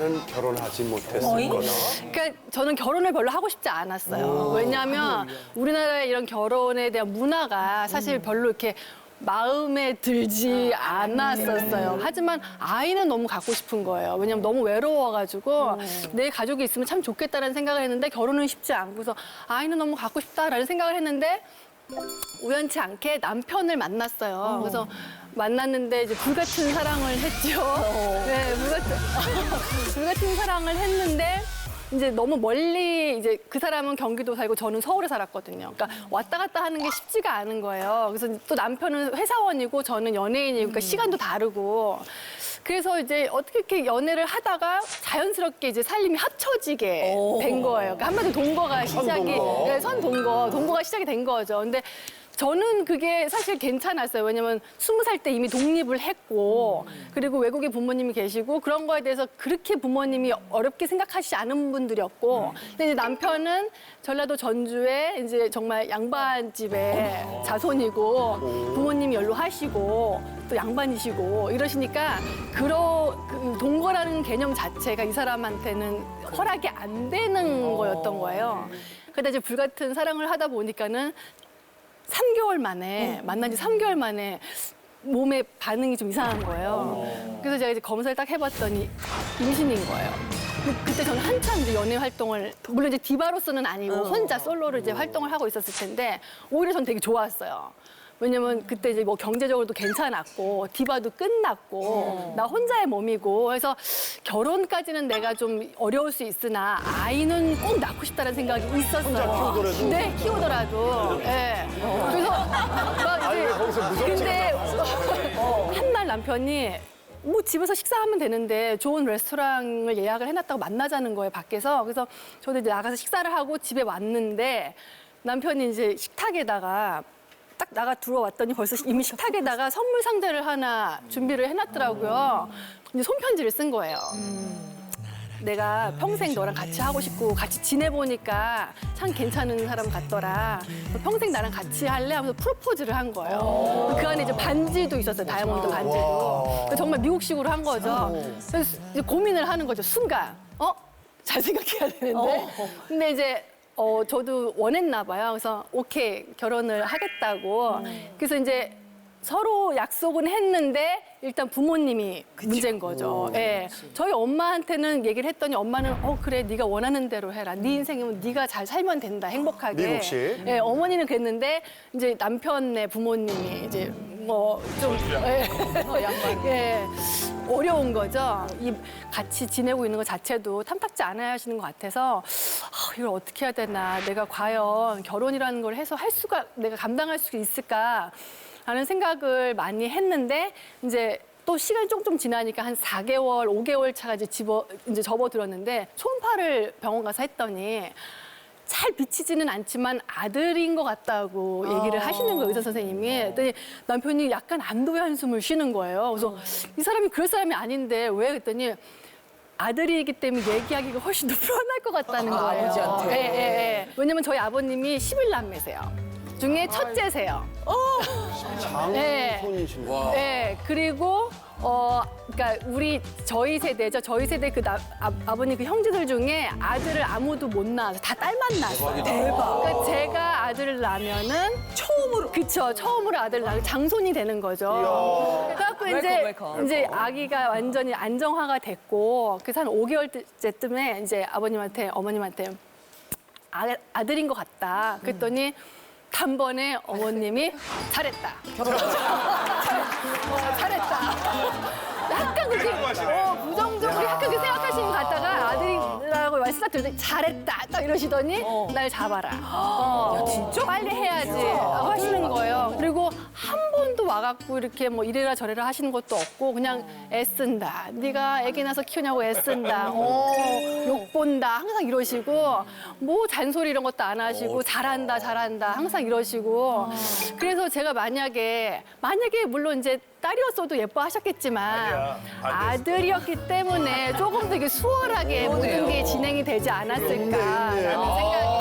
나는 결혼하지 못했을 거다. 그러니까 저는 결혼을 별로 하고 싶지 않았어요. 왜냐하면 우리나라의 이런 결혼에 대한 문화가 사실 별로 이렇게 마음에 들지 않았었어요. 하지만 아이는 너무 갖고 싶은 거예요. 왜냐면 너무 외로워가지고 내 가족이 있으면 참 좋겠다라는 생각을 했는데 결혼은 쉽지 않고서 아이는 너무 갖고 싶다라는 생각을 했는데 우연치 않게 남편을 만났어요. 그래서 만났는데 이제 불같은 사랑을 했죠. 네, 불같은 불같은 사랑을 했는데 이제 너무 멀리 이제 그 사람은 경기도 살고 저는 서울에 살았거든요. 그러니까 왔다 갔다 하는 게 쉽지가 않은 거예요. 그래서 또 남편은 회사원이고 저는 연예인이고 그러니까 시간도 다르고 그래서 이제 어떻게 이렇게 연애를 하다가 자연스럽게 이제 살림이 합쳐지게 된 거예요. 그러니까 한마디로 동거가 시작이 동거. 네, 선 동거, 동거가 시작이 된 거죠. 근데 저는 그게 사실 괜찮았어요. 왜냐면 스무 살 때 이미 독립을 했고 그리고 외국에 부모님이 계시고 그런 거에 대해서 그렇게 부모님이 어렵게 생각하시지 않은 분들이었고 근데 이제 남편은 전라도 전주에 이제 정말 양반 집에 자손이고 부모님이 연로하시고 또 양반이시고 이러시니까 그런 그 동거라는 개념 자체가 이 사람한테는 허락이 안 되는 거였던 거예요. 그러다 이제 불같은 사랑을 하다 보니까는 3개월 만에 만난 지 3개월 만에 몸에 반응이 좀 이상한 거예요. 그래서 제가 이제 검사를 딱 해봤더니 임신인 거예요. 근데 그때 저는 한참 이제 연애 활동을 물론 이제 디바로서는 아니고 혼자 솔로로 이제 활동을 하고 있었을 텐데 오히려 전 되게 좋았어요. 왜냐면 그때 이제 뭐 경제적으로도 괜찮았고 디바도 끝났고 나 혼자의 몸이고 그래서 결혼까지는 내가 좀 어려울 수 있으나 아이는 꼭 낳고 싶다는 생각이 있었어요. 혼자 키우더라도? 네, 키우더라도. 예. 그래서 막 이제 근데 한 날 남편이 뭐 집에서 식사하면 되는데 좋은 레스토랑을 예약을 해놨다고 만나자는 거예요 밖에서 그래서 저도 이제 나가서 식사를 하고 집에 왔는데 남편이 이제 식탁에다가 딱 나가 들어왔더니 벌써 이미 식탁에다가 선물 상자를 하나 준비를 해놨더라고요. 이제 손편지를 쓴 거예요. 내가 평생 너랑 같이 하고 싶고 같이 지내보니까 참 괜찮은 사람 같더라. 평생 나랑 같이 할래? 하면서 프로포즈를 한 거예요. 그 안에 이제 반지도 있었어요. 다이아몬드 반지도. 정말 미국식으로 한 거죠. 그래서 이제 고민을 하는 거죠. 순간. 어? 잘 생각해야 되는데. 근데 이제 어, 저도 원했나 봐요. 그래서 오케이, 결혼을 하겠다고. 그래서 이제 서로 약속은 했는데 일단 부모님이 문제인 거죠. 예. 저희 엄마한테는 얘기를 했더니 엄마는 어 그래 네가 원하는 대로 해라. 네 인생이면 네가 잘 살면 된다. 행복하게. 미국식. 예, 어머니는 그랬는데 이제 남편의 부모님이 이제 뭐좀 예. 예. 어려운 거죠. 이 같이 지내고 있는 것 자체도 탐탁지 않아 하시는 것 같아서 아, 이걸 어떻게 해야 되나. 내가 과연 결혼이라는 걸 해서 할 수가 내가 감당할 수 있을까 하는 생각을 많이 했는데 이제 또 시간이 조금 지나니까 한 4개월, 5개월 차가 이제 집어 이제 접어들었는데 초음파를 병원 가서 했더니 잘 비치지는 않지만 아들인 것 같다고 얘기를 하시는 거예요, 의사 선생님이. 그랬더니 남편이 약간 안도의 한숨을 쉬는 거예요. 그래서 이 사람이 그럴 사람이 아닌데 왜? 그랬더니 아들이기 때문에 얘기하기가 훨씬 더 편할 것 같다는 거예요. 아버지한테. 예, 예, 예. 왜냐면 저희 아버님이 11남매세요. 중에 첫째세요. 네. 장손이신 네, 그리고 어, 그러니까 우리 저희 세대죠. 저희 세대 그 나, 아, 아버님 그 형제들 중에 아들을 아무도 못 낳아서 다 딸만 낳았어요. 대박. 그러니까 제가 아들을 낳으면은 처음으로 그쵸 처음으로 아들 낳은 장손이 되는 거죠. 그래갖고 이제 웰컴. 이제 아기가 완전히 안정화가 됐고 그래서 한 5개월째쯤에 이제 아버님한테 어머님한테 아, 아들인 것 같다. 그랬더니 단번에 어머님이 잘했다. 결혼하자. 잘했다. 약간 그렇게 어, 부정적으로 약간 그렇게 생각하시는 것 같다가 아들이라고 말씀 딱 들었더니 잘했다. 딱 이러시더니 날 잡아라. 어, 진짜? 빨리 해야지. 라고 하시는 거예요. 그리고 한 번도 와갖고 이렇게 뭐 이래라 저래라 하시는 것도 없고 그냥 애쓴다. 네가 애기 낳아서 키우냐고 애쓴다. 어, 욕 본다. 항상 이러시고 뭐 잔소리 이런 것도 안 하시고 잘한다 잘한다. 항상 이러시고. 그래서 제가 만약에 만약에 물론 이제 딸이었어도 예뻐하셨겠지만 아들이었기 때문에 조금 더 이게 수월하게 모든 게 진행이 되지 않았을까 라는 생각이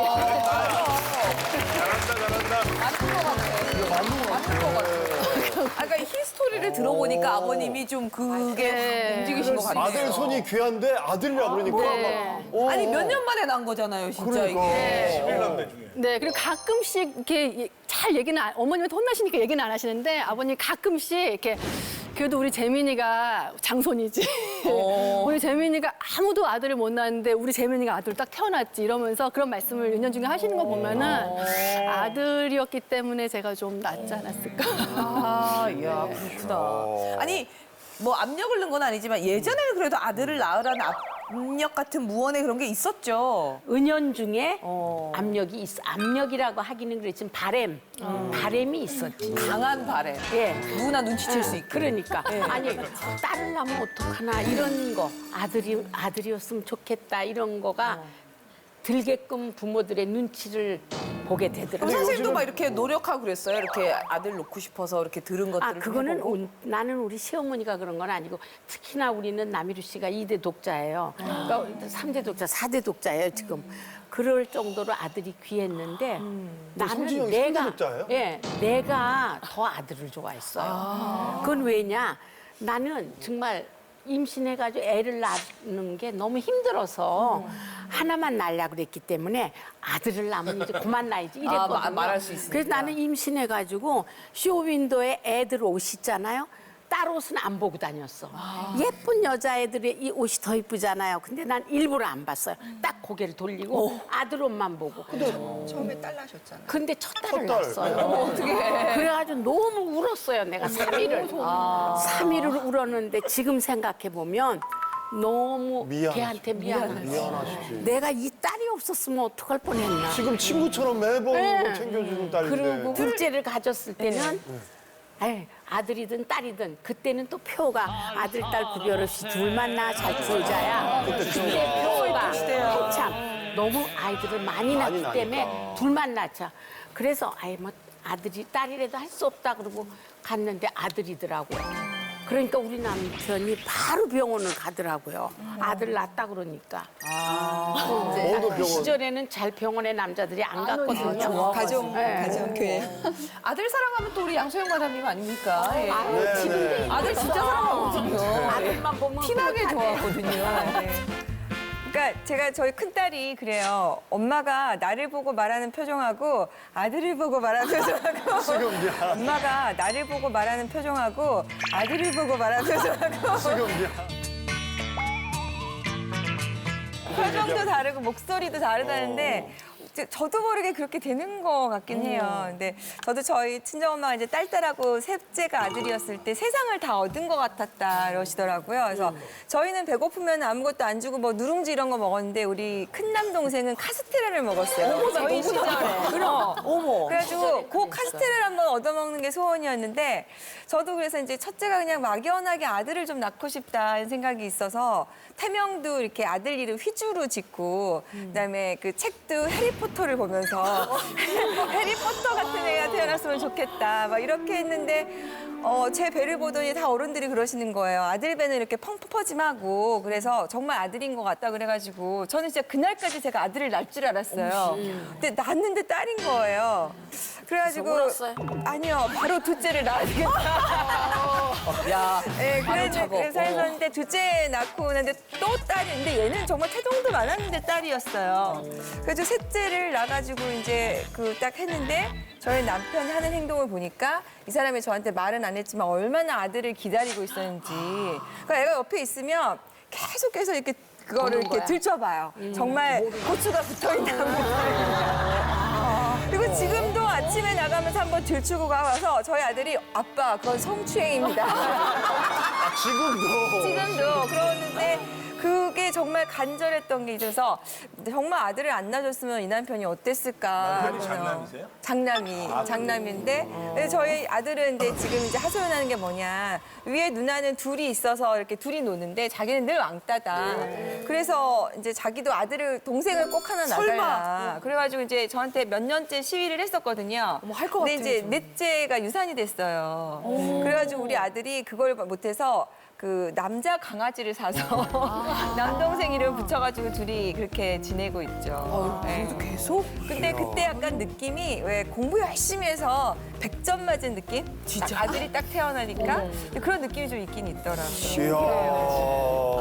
얘기를 들어보니까 아버님이 좀 그게 네. 움직이신 것 같아요. 아들 손이 귀한데 아들이라 그러니까. 네. 어. 아니 몇 년 만에 난 거잖아요, 진짜 그러니까. 이게. 네, 그리고 가끔씩 이렇게 잘 얘기는 안- 어머님한테 혼나시니까 얘기는 안 하시는데 아버님 가끔씩 이렇게 그래도 우리 재민이가 장손이지. 우리 재민이가 아무도 아들을 못 낳았는데 우리 재민이가 아들 딱 태어났지 이러면서 그런 말씀을 은연 중에 하시는 거 보면은 아들이었기 때문에 제가 좀 낫지 않았을까. 아, 이야, 그렇구나. 아니, 뭐 압력을 넣은 건 아니지만 예전에는 그래도 아들을 낳으라는 압 력 같은 무언의 그런 게 있었죠. 은연 중에 어. 압력이 있어. 압력이라고 하기는 그렇지만 바램, 바램이 있었지. 강한 바램. 예. 누구나 눈치챌 수 있게. 그러니까 아니 딸을 낳으면 어떡하나 이런 거 아들이 아들이었으면 좋겠다 이런 거가 들게끔 부모들의 눈치를 보게 되더라고요. 선생님도 막 이렇게 노력하고 그랬어요. 이렇게 아들 놓고 싶어서 이렇게 들은 것들을. 아, 그거는 해보고. 운- 나는 우리 시어머니가 그런 건 아니고 특히나 우리는 남희루 씨가 이대 독자예요. 그러니까 삼대 독자, 사대 독자예요, 지금. 그럴 정도로 아들이 귀했는데 나는 성진이 형이 내가 삼대 독자예요? 예, 내가 더 아들을 좋아했어요. 그건 왜냐? 나는 정말 임신해가지고 애를 낳는 게 너무 힘들어서 하나만 낳으려 그랬기 때문에 아들을 낳으면 이제 그만 낳아야지 이랬거든요. 아, 마- 말할 수 있으니까. 그래서 나는 임신해가지고 쇼윈도에 애들 옷 있잖아요. 딸 옷은 안 보고 다녔어. 예쁜 여자애들의 이 옷이 더 이쁘잖아요. 근데 난 일부러 안 봤어요. 딱 고개를 돌리고 아들 옷만 보고. 처음에 딸 낳으셨잖아요. 근데 첫 딸을 딸. 낳았어요. 어떻게? 그래가지고 너무 울었어요. 내가 삼일을삼일을 울었는데 지금 생각해 보면 너무 미안하지. 걔한테 미안하지. 미안하시지. 내가 이 딸이 없었으면 어떡할 뻔했나. 지금 친구처럼 매번 네. 챙겨주는 딸인데. 그리고 둘째를 가졌을 때는 에이, 아들이든 딸이든 그때는 또 표가 아 들 딸 구별 없이 둘만 낳아 잘 키우자야. 그때 표가 한참 너무 아이들을 많이 많이 낳기 때문에 낳으니까. 둘만 낳자. 그래서 아이 뭐 아들이 딸이라도 할 수 없다 그러고 갔는데 아들이더라고요. 그러니까 우리 남편이 바로 병원을 가더라고요. 아들 낳았다 그러니까. 어느 그 병원? 시절에는 잘 병원에 남자들이 안 갔거든요. 가정 네. 가정 교회. 아들 사랑하면 또 우리 양소영 과장님 아닙니까? 예. 아유, 네, 지금도 네. 아들 진짜 사랑하거든요. 아들만 보면 티나게 그거 다 돼. 좋아하거든요. 그러니까 제가 저희 큰 딸이 그래요. 엄마가 나를 보고 말하는 표정하고 아들을 보고 말하는 표정하고 미안. 엄마가 나를 보고 말하는 표정하고 아들을 보고 말하는 표정하고 미안. 표정도 다르고 목소리도 다르다는데 저- 저도 모르게 그렇게 되는 것 같긴 해요. 근데 저도 저희 친정엄마가 이제 딸딸하고 셋째가 아들이었을 때 세상을 다 얻은 것 같았다 그러시더라고요. 그래서 저희는 배고프면 아무것도 안 주고 뭐 누룽지 이런 거 먹었는데 우리 큰 남 동생은 카스테라를 먹었어요. 저희 시절에. 그럼. 어머. 그래가지고 그 카스테라를 한번 얻어먹는 게 소원이었는데 저도 그래서 이제 첫째가 그냥 막연하게 아들을 좀 낳고 싶다는 생각이 있어서 태명도 이렇게 아들 이름 휘주로 짓고 그다음에 그 책도 해리 포터를 보면서 해리포터 같은 애가 태어났으면 좋겠다. 막 이렇게 했는데 어, 제 배를 보더니 다 어른들이 그러시는 거예요. 아들 배는 이렇게 펑퍼짐하고 그래서 정말 아들인 것 같다 그래가지고 저는 진짜 그날까지 제가 아들을 낳을 줄 알았어요. 근데 낳았는데 딸인 거예요. 그래가지고 울었어요? 아니요 바로 둘째를 낳아야 되겠다. 야, 네, 바로 그래서, 작업. 그래서 했었는데 둘째 낳고 오는데 또 딸인데 얘는 정말 태동도 많았는데 딸이었어요. 그래서 셋째를 낳아가지고 이제 그 딱 했는데 저희 남편이 하는 행동을 보니까 이 사람이 저한테 말은 안 했지만 얼마나 아들을 기다리고 있었는지. 그러니까 애가 옆에 있으면 계속해서 이렇게 그거를 이렇게 들춰봐요. 정말 고추가 붙어 있나 그리고 지금도 아침에 나가면서 한번 들추고 가서 저희 아들이 아빠 그건 성추행입니다. 아, 지금도. 지금도 그러는데 그게 정말 간절했던 게 있어서 정말 아들을 안 낳아줬으면 이 남편이 어땠을까. 남편이 장남이세요? 장남이 장남인데 근데 저희 아들은 이제 지금 이제 하소연하는 게 뭐냐 위에 누나는 둘이 있어서 이렇게 둘이 노는데 자기는 늘 왕따다. 그래서 이제 자기도 아들을 동생을 꼭 하나 낳아라. 그래가지고 이제 저한테 몇 년째 시위를 했었거든요. 어머, 할것 근데 같아요, 이제 좀. 넷째가 유산이 됐어요. 그래가지고 우리 아들이 그걸 못해서 그 남자 강아지를 사서 남동생 이름 붙여가지고 둘이 그렇게 지내고 있죠. 네. 계속? 근데 그때 약간 느낌이 왜 공부 열심히 해서 100점 맞은 느낌? 진짜? 아들이 딱 태어나니까 그런 느낌이 좀 있긴 있더라고요.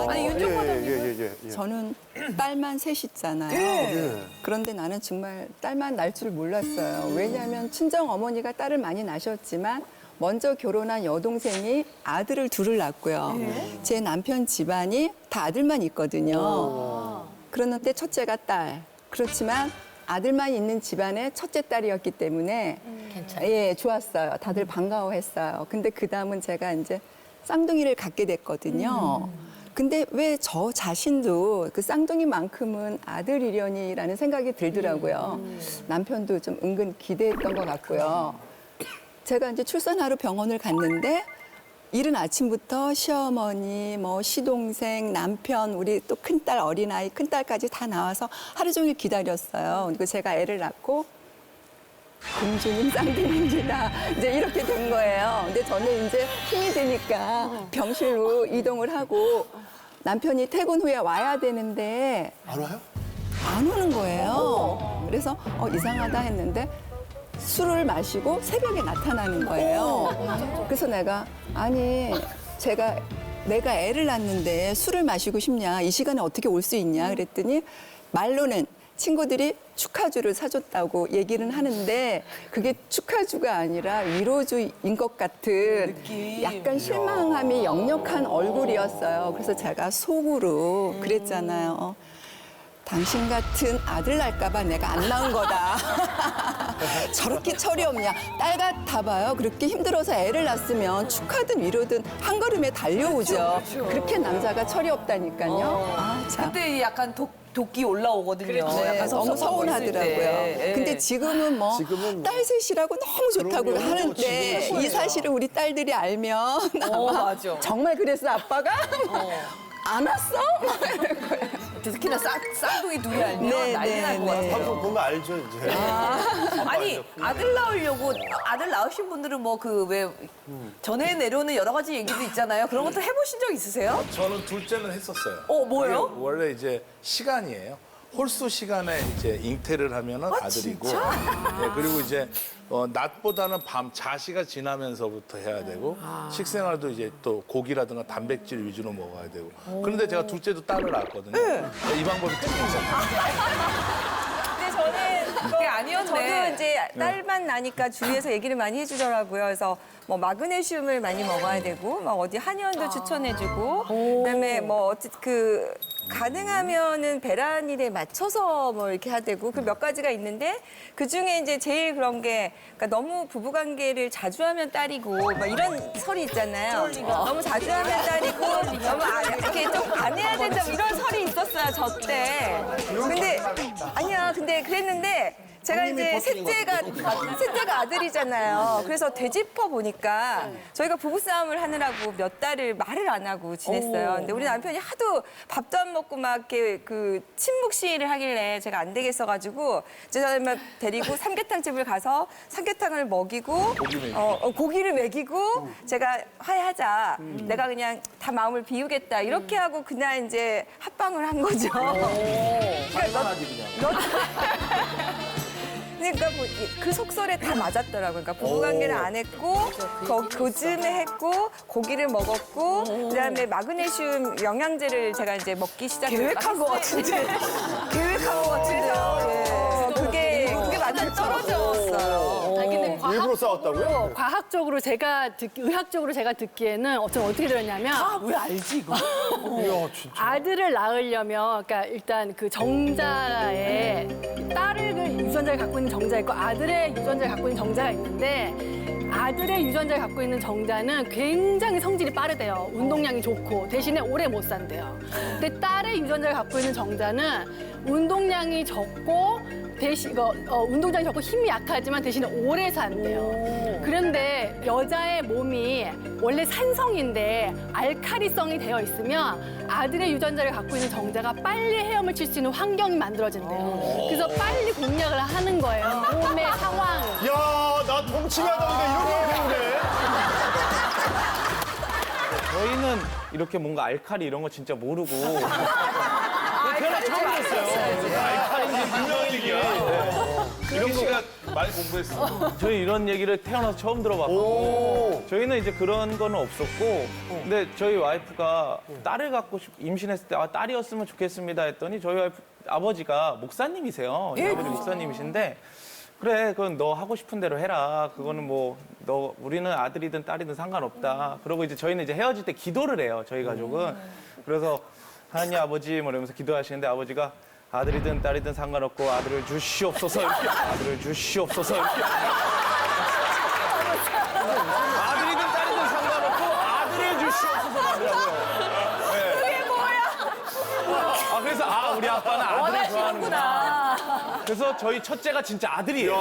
이야. 아니, 윤종과 예, 예, 예, 예, 예. 저는 딸만 셋 있잖아요. 예. 그런데 나는 정말 딸만 날 줄 몰랐어요. 왜냐하면 친정 어머니가 딸을 많이 낳으셨지만 먼저 결혼한 여동생이 아들을 둘을 낳고요. 제 남편 집안이 다 아들만 있거든요. 그러는데 첫째가 딸. 그렇지만 아들만 있는 집안의 첫째 딸이었기 때문에 예, 좋았어요. 다들 반가워했어요. 근데 그 다음은 제가 이제 쌍둥이를 갖게 됐거든요. 근데 왜 저 자신도 그 쌍둥이만큼은 아들이려니라는 생각이 들더라고요. 남편도 좀 은근 기대했던 것 같고요. 제가 이제 출산하러 병원을 갔는데 이른 아침부터 시어머니, 뭐 시동생, 남편, 우리 또 큰딸 어린아이, 큰딸까지 다 나와서 하루 종일 기다렸어요. 그리고 제가 애를 낳고 공주님 쌍둥이입니다. 이제 이렇게 된 거예요. 근데 저는 이제 힘이 드니까 병실로 이동을 하고 남편이 퇴근 후에 와야 되는데 안 와요? 안 오는 거예요. 그래서 어, 이상하다 했는데 술을 마시고 새벽에 나타나는 거예요. 그래서 내가 아니 제가 내가 애를 낳는데 술을 마시고 싶냐 이 시간에 어떻게 올 수 있냐 그랬더니 말로는 친구들이 축하주를 사줬다고 얘기는 하는데 그게 축하주가 아니라 위로주인 것 같은 약간 실망함이 역력한 얼굴이었어요. 그래서 제가 속으로 그랬잖아요. 당신 같은 아들 날까봐 내가 안 낳은 거다. 저렇게 철이 없냐. 딸 같아봐요. 그렇게 힘들어서 애를 낳았으면 축하든 위로든 한 걸음에 달려오죠. 그렇게 남자가 철이 없다니까요. 아, 참. 그때 약간 독, 독기 올라오거든요. 네, 약간 너무 섭섭하고 있을 서운하더라고요. 때. 예. 근데 지금은 뭐 지금은 뭐. 딸 셋이라고 너무 좋다고 그럼요. 하는데 이 사실을 우리 딸들이 알면 어, 맞아. 정말 그랬어 아빠가 안 왔어? 특히나 쌍, 쌍둥이 둘이 알면 네, 난리 네, 날 것 네. 같아요. 방송 보면 알죠, 이제. 아니 아들 낳으려고 아들 낳으신 분들은 뭐 그 왜 전에 내려오는 여러 가지 얘기도 있잖아요. 그런 것도 해보신 적 있으세요? 저는 둘째는 했었어요. 어, 뭐예요? 그게 원래 이제 시간이에요. 홀수 시간에 이제 잉태를 하면은 아, 들이고 네, 그리고 이제 어, 낮보다는 밤 자시가 지나면서부터 해야 되고 식생활도 이제 또 고기라든가 단백질 위주로 먹어야 되고. 그런데 제가 둘째도 딸을 낳았거든요. 네, 이 방법이 틀린 거예요. 근데 저는 그게 아니었네. 저도 이제 딸만 나니까 주위에서 얘기를 많이 해주더라고요. 그래서 뭐 마그네슘을 많이 먹어야 되고, 막 어디 한의원도 추천해주고, 그다음에 뭐 그 가능하면은 배란일에 맞춰서 뭐 이렇게 해야 되고 그 몇 가지가 있는데 그 중에 이제 제일 그런 게 그러니까 너무 부부관계를 자주 하면 딸이고 막 이런 설이 있잖아요. 너무 자주 하면 딸이고 너무 아, 이렇게 좀 안 해야 된다 뭐 이런 설이 있었어요 저 때. 근데 아니야 근데 그랬는데 제가 이제 셋째가 셋째가 아들이잖아요. 그래서 되짚어 보니까 저희가 부부 싸움을 하느라고 몇 달을 말을 안 하고 지냈어요. 근데 우리 남편이 하도 밥도 안 먹고 막 이렇게 그 침묵 시위를 하길래 제가 안 되겠어 가지고 이제 저는 데리고 삼계탕 집을 가서 삼계탕을 먹이고 어, 어, 고기를 먹이고 제가 화해하자. 내가 그냥 다 마음을 비우겠다. 이렇게 하고 그날 이제 합방을 한 거죠. 그러니까 너, 너, 그러니까 뭐그 속설에 다 맞았더라고요. 그러니까 부부관계를 안 했고 거, 교즘에 했고 고기를 먹었고 그다음에 마그네슘 영양제를 제가 이제 먹기 시작했어요. 계획한 것 같은데. 계획한 것 같아서 예. 그게 그게 완전 떨어졌어요. 싸웠다고요? 과학적으로 제가 듣, 의학적으로 제가 듣기에는 어, 저는 어떻게 들었냐면 왜 알지 이거? 이야, 진짜. 아들을 낳으려면 그러니까 일단 그 정자에 딸을 그 유전자를 갖고 있는 정자 있고 아들의 유전자를 갖고 있는 정자가 있는데 아들의 유전자를 갖고 있는 정자는 굉장히 성질이 빠르대요. 운동량이 좋고 대신에 오래 못 산대요. 근데 딸의 유전자를 갖고 있는 정자는 운동량이 적고 대신 이거 어, 운동량이 적고 힘이 약하지만 대신에 오래 산대요. 그런데 여자의 몸이 원래 산성인데 알카리성이 되어 있으면 아들의 유전자를 갖고 있는 정자가 빨리 헤엄을 칠 수 있는 환경이 만들어진대요. 그래서 빨리 공략을 하는 거예요. 몸의 상황. 야, 나 동치미 하다 보니까 이런 걸 배우네. 저희는 이렇게 뭔가 알칼리 이런 거 진짜 모르고 태어나 처음 들었어요. 분명히야. 이런 씨가 많이 공부했어. 저희 이런 얘기를 태어나서 처음 들어봤고 저희는 이제 그런 거는 없었고 근데 저희 와이프가 딸을 갖고 싶, 임신했을 때 아, 딸이었으면 좋겠습니다 했더니 저희 와이프 아버지가 목사님이세요. 저희 아버지 목사님이신데 그래 그건 너 하고 싶은 대로 해라. 그거는 뭐 너 우리는 아들이든 딸이든 상관없다. 그러고 이제 저희는 이제 헤어질 때 기도를 해요 저희 가족은. 그래서 하나님 아버지 뭐 이러면서 기도하시는데 아버지가 아들이든 딸이든 상관없고 아들을 주시옵소서 이렇게 아들을 주시옵소서 이렇게 아들이든 딸이든 상관없고 아들을 주시옵소서 하더라고요. 그게 뭐야? 아 그래서 아 우리 아빠는 아들을 좋아하는구나. 그래서 저희 첫째가 진짜 아들이에요. 네.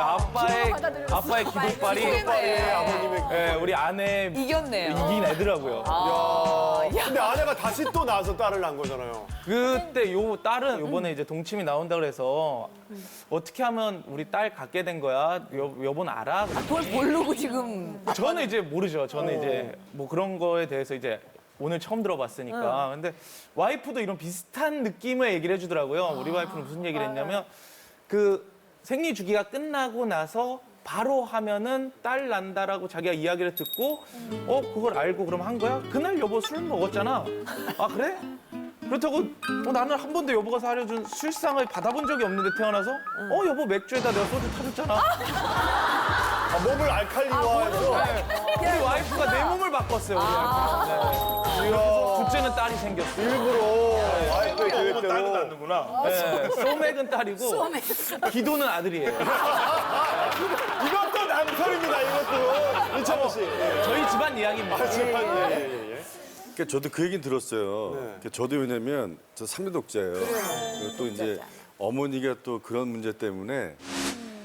아빠의 아빠의 기도빨이 아버님의. 네, 우리 아내 이겼네요. 이긴 애더라고요. 야. 근데 아내가 다시 또 낳아서 딸을 낳은 거잖아요. 그때 요 딸은 요번에 이제 동침이 나온다 그래서 어떻게 하면 우리 딸 갖게 된 거야? 여, 여보는 알아? 뭘 모르고 지금 저는 이제 모르죠. 저는 이제 뭐 그런 거에 대해서 이제 오늘 처음 들어봤으니까. 근데 와이프도 이런 비슷한 느낌의 얘기를 해주더라고요. 우리 와이프는 무슨 얘기를 했냐면 그 생리 주기가 끝나고 나서 바로 하면은 딸 난다라고 자기가 이야기를 듣고 어 그걸 알고 그럼 한 거야? 그날 여보 술 먹었잖아. 아 그래? 그렇다고 어, 나는 한 번도 여보가 사려준 술상을 받아본 적이 없는데 태어나서 어 여보 맥주에다 내가 소주 타줬잖아. 아, 몸을 알칼리화해서. 우리 와이프가 내 몸을 바꿨어요. 우리 와이프가. 네. 그래서 둘째는 딸이 생겼어요. 일부러 와이프의 딸도 계획대로. 낳는구나. 네. 소맥은 딸이고 기도는 아들이에요. 남편입니다, 이것도. 이찬원 씨. 예. 저희 집안 이야기입니다. 아, 정말, 예, 예, 예. 그러니까 저도 그 얘기는 들었어요. 네. 그러니까 저도 왜냐면 저 삼대 독자예요. 그리고 또 이제 어머니가 또 그런 문제 때문에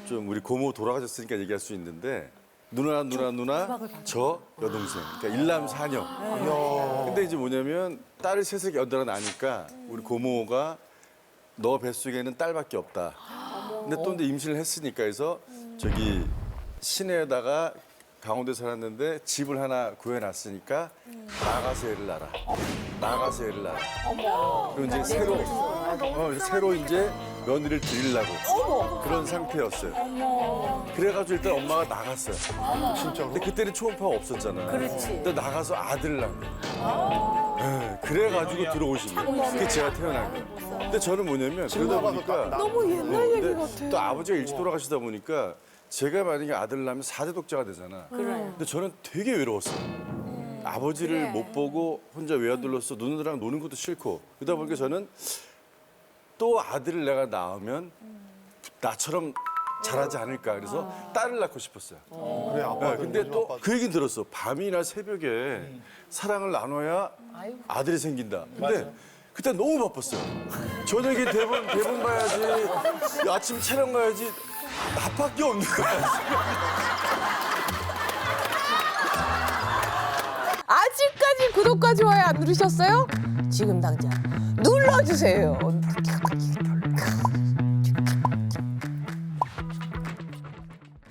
좀 우리 고모 돌아가셨으니까 얘기할 수 있는데 누나 누나 누나 저 여동생 그러니까 일남 사녀. 근데 이제 뭐냐면 딸을 셋을 연달아 나니까 우리 고모가 너 뱃속에는 딸밖에 없다. 근데 또 근데 임신을 했으니까 해서 저기 시내에다가 강원도에 살았는데 집을 하나 구해놨으니까 나가서 애를 낳아라. 나가서 애를 낳아라. 그리고 이제 새로 어, 새로 이제 며느리를 드리려고 그런 상태였어요. 그래가지고 일단 엄마가 나갔어요. 진짜로? 근데 그때는 초음파가 없었잖아. 그렇지. 근데 나가서 아들을 낳은 거예요. 네, 그래가지고 들어오신 거예요. 그게 제가 태어난 거예요. 근데 저는 뭐냐면 그러다 보니까 너무 옛날 얘기 같아. 또 아버지가 일찍 돌아가시다 보니까 제가 만약에 아들을 낳으면 사대 독자가 되잖아. 근데 저는 되게 외로웠어요. 아버지를 못 보고 혼자 외아들로서 누나들랑 노는 것도 싫고 그러다 보니까 저는 또 아들을 내가 낳으면 나처럼 잘하지 않을까 그래서 딸을 낳고 싶었어요. 그래, 아빠. 네, 근데 또 그 얘기는 들었어. 밤이나 새벽에 사랑을 나눠야 아들이 생긴다. 근데 그때 너무 바빴어요. 저녁에 대본 대본 봐야지, 아침 촬영 가야지. 나밖에 없는 거야. 아직까지 구독과 좋아요 안 누르셨어요? 지금 당장 눌러주세요.